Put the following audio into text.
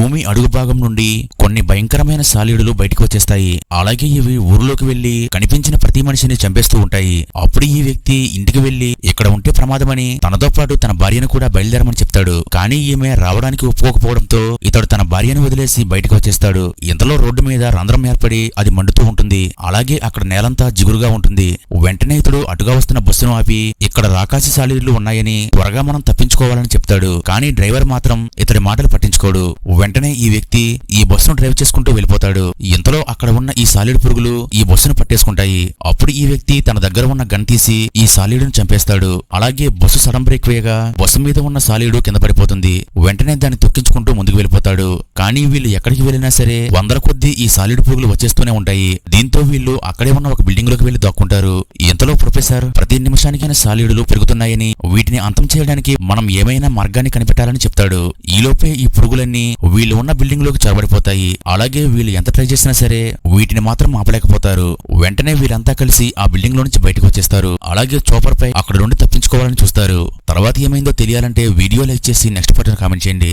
భూమి అడుగు భాగం నుండి కొన్ని భయంకరమైన సాలీడులు బయటకు వచ్చేస్తాయి. అలాగే ఇవి ఊర్లోకి వెళ్ళి కనిపించిన ప్రతి మనిషిని చంపేస్తూ ఉంటాయి. అప్పుడు ఈ వ్యక్తి ఇంటికి వెళ్ళి ఇక్కడ ఉంటే ప్రమాదమని తనతో పాటు తన భార్యను కూడా బయలుదేరమని చెప్తాడు. కానీ ఈమె రావడానికి ఒప్పుకోకపోవడంతో ఇతడు తన భార్యను వదిలేసి బయటకు వచ్చేస్తాడు. ఇంతలో రోడ్డు మీద రంధ్రం ఏర్పడి అది మండుతూ ఉంటుంది. అలాగే అక్కడ నేలంతా జిగురుగా ఉంటుంది. వెంటనే ఇతడు అటుగా వస్తున్న బస్సును ఆపి ఇక్కడ రాకాసి సాలీడులు ఉన్నాయని త్వరగా మనం తప్పించుకోవాలని చెప్తాడు. కానీ డ్రైవర్ మాత్రం ఇతడి మాటలు పట్టించుకోడు. వెంటనే ఈ వ్యక్తి ఈ బస్సును డ్రైవ్ చేసుకుంటూ వెళ్ళిపోతాడు. ఇంతలో అక్కడ ఉన్న ఈ సాలిడ్ పురుగులు ఈ బస్సును పట్టేసుకుంటాయి. అప్పుడు ఈ వ్యక్తి తన దగ్గర ఉన్న గన్ తీసి ఈ సాలీడును చంపేస్తాడు. అలాగే బస్సు సడన్ బ్రేక్ వేయగా బస్సు మీద ఉన్న సాలీడు కింద పడిపోతుంది. వెంటనే దాన్ని తొక్కించుకుంటూ ముందుకు వెళ్ళిపోతాడు. కానీ వీళ్ళు ఎక్కడికి వెళ్ళినా సరే వందల కొద్దీ ఈ సాలిడ్ పురుగులు వచ్చేస్తూనే ఉంటాయి. దీంతో వీళ్ళు అక్కడే ఉన్న ఒక బిల్డింగ్లోకి వెళ్ళి దాక్కుంటారు. ఇంతలో ప్రొఫెసర్ ప్రతి నిమిషానికైనా సాలీడులు పెరుగుతున్నాయని వీటిని అంతం చేయడానికి మనం ఏమైనా మార్గాన్ని కనిపెట్టాలని చెప్తాడు. ఈలోపే ఈ పురుగులన్నీ వీళ్ళు ఉన్న బిల్డింగ్లోకి చొరబడిపోతాయి. అలాగే వీళ్ళు ఎంత ట్రై చేసినా సరే వీటిని మాత్రం ఆపలేకపోతారు. వెంటనే వీరంతా కలిసి ఆ బిల్డింగ్లో నుంచి బయటకు వచ్చేస్తారు. అలాగే చోపర్ పై అక్కడ నుండి తప్పించుకోవాలని చూస్తారు. తర్వాత ఏమైందో తెలియాలంటే వీడియో లైక్ చేసి నెక్స్ట్ బటన్ కామెంట్ చేయండి.